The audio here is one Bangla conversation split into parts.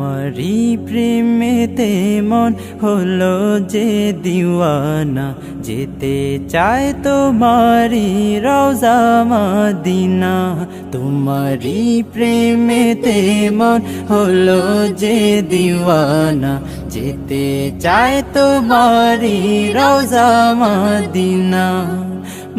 তোমারই প্রেমেতে মন হলো যে দিওয়ানা। যেতে চায় তোমারি রওজা মাদিনা। তোমারই প্রেমেতে মন হলো যে দিওয়ানা। যেতে চায় তোমারি রওজা Medina.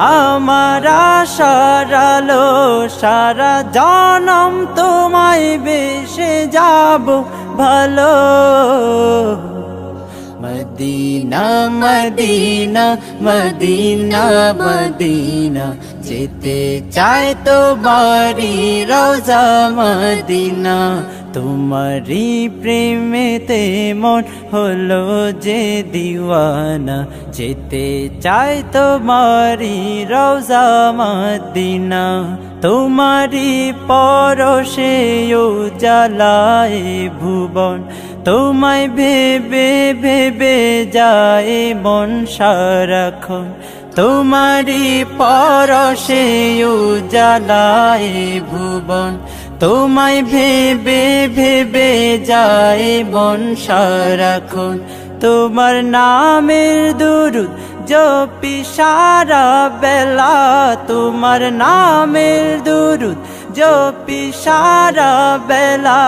আমার সারালো সারা জনম তোমায় বেশে যাব ভালো। মদিনা মদিনা মদিনা মদিনা, যেতে চায় তো বাড়ি রোজা মদিনা। তোমারি প্রেমেতে মন হলো যে দিওয়ানা। যেতে চায় তোমারি রোজা মদিনা। তোমারি পরশে জ্বালায় ভুবন। তোমায় ভেবে ভেবে যায় মন সারাক্ষণ। তোমারি পরশে জ্বালায় ভুবন। তোমায় ভেবে ভেবে যায় মন সারাক্ষণ। তোমার নামের দুরুদ জপি সারা বেলা। তোমার নামের দুরুদ জপি সারা বেলা।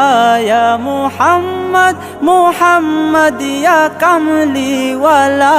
মোহাম্মদ মুহাম্মদ মুহাম্মদ ইয়া কামলিওয়ালা।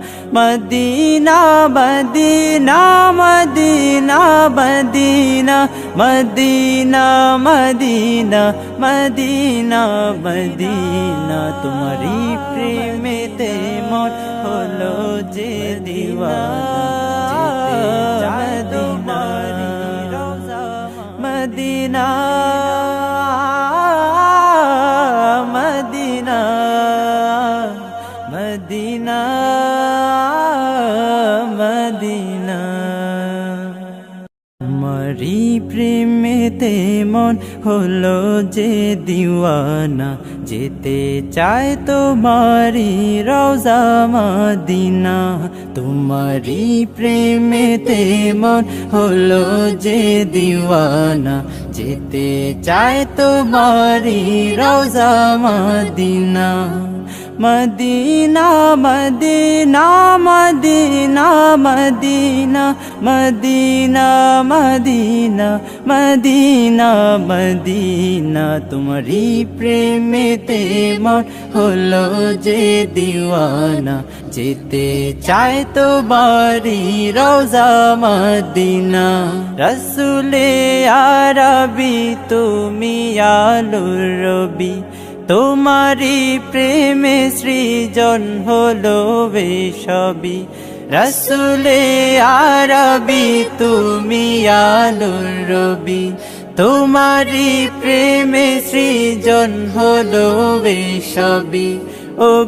Medina Medina Medina Medina Medina Medina Medina Medina. तुम्हारी प्रेम ते मदिना होलो जे दीवाना। মারি প্রেমেতে মন হলো যে দিওয়ানা। যেতে চায় তোমারি রওজা মদিনা। তোমারি প্রেমেতে মন হলো যে দিওয়ানা। যেতে চায় তোমারি রওজা Medina. Medina Medina Medina Medina Medina Medina Medina Medina তোমারি প্রেমেতে মন হলো যে দিওয়ানা যেতে চায় তো বাড়ি রোজা মদিনা রসুলে আরবি তুমি আলুর রবি তোমারি প্রেমে সৃজন হলো বেশবি রসুলে আরবি তুমি আলুর রবি। তোমারি প্রেমে সৃজন হলো বেশবি ও